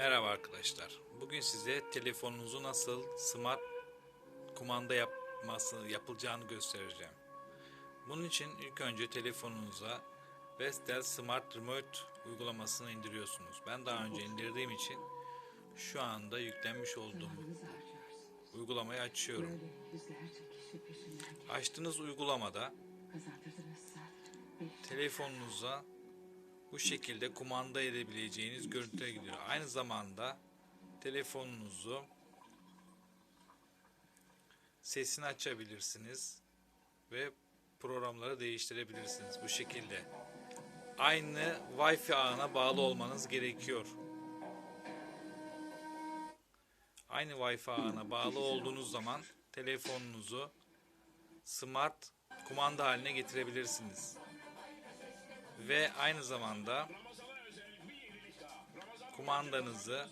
Merhaba arkadaşlar. Bugün size telefonunuzu nasıl smart kumanda yapması yapılacağını göstereceğim. Bunun için ilk önce telefonunuza Vestel Smart Remote uygulamasını indiriyorsunuz. Ben daha önce indirdiğim için şu anda yüklenmiş olduğum uygulamayı açıyorum. Açtığınız uygulamada telefonunuza bu şekilde kumanda edebileceğiniz görüntüye gidiyor. Aynı zamanda telefonunuzu sesini açabilirsiniz ve programları değiştirebilirsiniz bu şekilde. Aynı Wi-Fi ağına bağlı olmanız gerekiyor. Aynı Wi-Fi ağına bağlı olduğunuz zaman telefonunuzu smart kumanda haline getirebilirsiniz ve aynı zamanda kumandanızı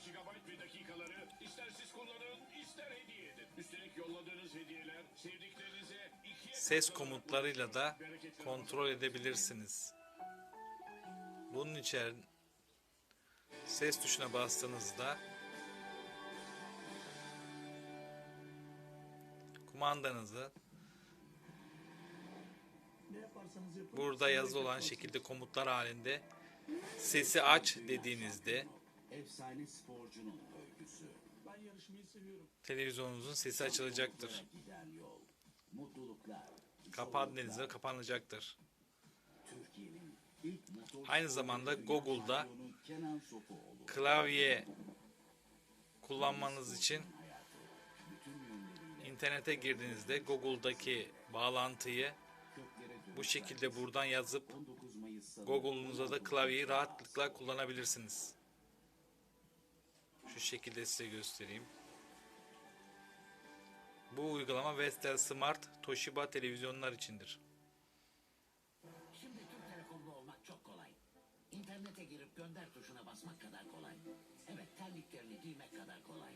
ses komutlarıyla da kontrol edebilirsiniz. Bunun için ses tuşuna bastığınızda kumandanızı burada yazı olan şekilde komutlar halinde sesi aç dediğinizde Efsane sporcunun öyküsü. Ben yarışmayı seviyorum. televizyonunuzun sesi açılacaktır. Giden yol. Mutluluklar. Kapan dediğinizde kapanacaktır. Aynı zamanda Google'da klavye kullanmanız için internete girdiğinizde Google'daki bağlantıyı bu şekilde buradan yazıp 19 Mayıs Salı Google'unuza da klavyeyi rahatlıkla kullanabilirsiniz. Şu şekilde size göstereyim. Bu uygulama Vestel Smart Toshiba televizyonlar içindir. Şimdi Türk Telekom'da olmak çok kolay. İnternete girip gönder tuşuna basmak kadar kolay. Evet terliklerini giymek kadar kolay.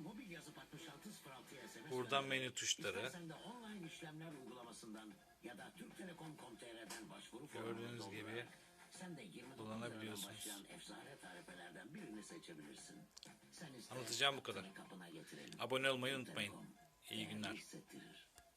Mobil yazıp 6606'ya SMS Buradan menü tuşları. De online işlemler uygulamasından ya da Türk Telekom.com.tr'den başvuru Gördüğünüz gibi doldurarak sen de 29 kullanabiliyorsunuz. liradan başlayan efsane tarifelerden birini seçebilirsin. Sen iste, Anlatacağım bu kadar. seni kapına getirelim. Abone olmayı Türk unutmayın. Telekom, İyi günler. hissettirir.